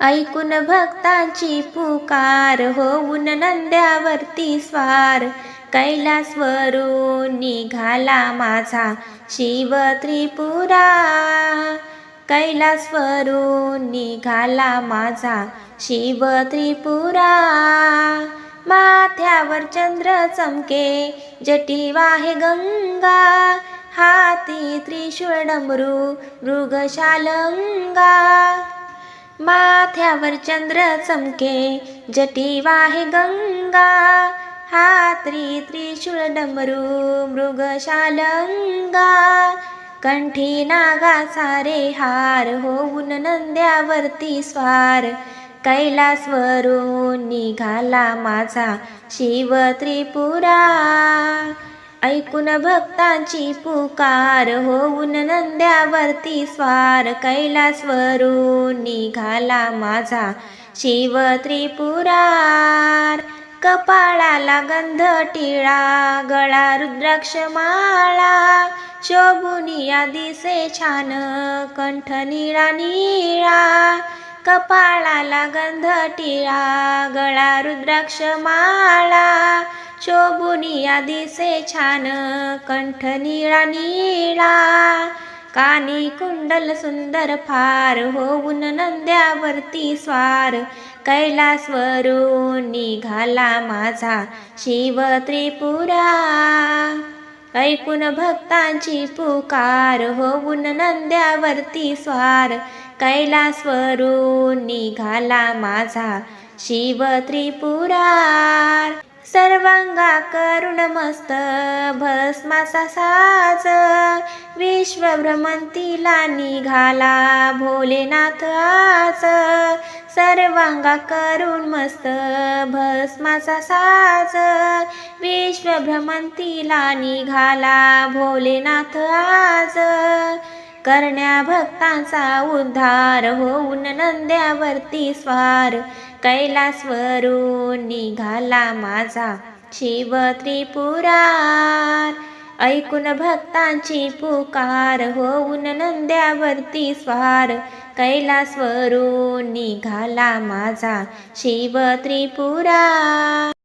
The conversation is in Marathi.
ऐकून भक्तांची पुकार होऊन नंद्यावरती स्वार. कैलासवरून निघाला माझा शिव त्रिपुरा. कैलासवरून निघाला माझा शिव त्रिपुरा. माथ्यावर चंद्र चमके जटी वाहे गंगा. हाती त्रिशूळ डमरू मृगशालंगा. माथ्यावर चंद्र चमके जटी वाहे गंगा. हात्री त्रिशूळ डमरू मृगशालंगा. कंठी नागा सारे हार होऊन नंद्यावरती स्वार. कैलासवरून निघाला माझा शिव त्रिपुरा ऐकून भक्तांची पुकार होऊन नंद्यावरती स्वार कैलासवरून निघाला माझा शिव त्रिपुरार. कपाळाला गंध टिळा गळा रुद्राक्ष माळा. शोभुनिया दिसे छान कंठ निळा निळा. कपाळाला गंध टिळा गळा रुद्राक्ष माळा. शोभुनिया दिसे छान कंठ निळा निळा. कानी कुंडल सुंदर फार होऊन नंद्यावरती स्वार. कैलासवरून निघाला माझा शिव त्रिपुरा. ऐकून भक्तांची पुकार होऊन नंद्यावरती स्वार. कैलासवरून निघाला माझा शिव त्रिपुरार सर्वांगा करुण मस्त भस्माचा साज. विश्वभ्रमंतीला निघाला भोलेनाथ आज. सर्वांगा करुण मस्त भस्माचा साज. विश्वभ्रमंतीला निघाला भोलेनाथ आज. करण्या भक्तांचा उद्धार होऊन नंद्यावरती स्वार. कैलासवरून निघाला माझा शिव त्रिपुरार. ऐकून भक्तांची पुकार होऊन नंद्यावरती स्वार. कैलासवरून निघाला माझा शिव त्रिपुरार.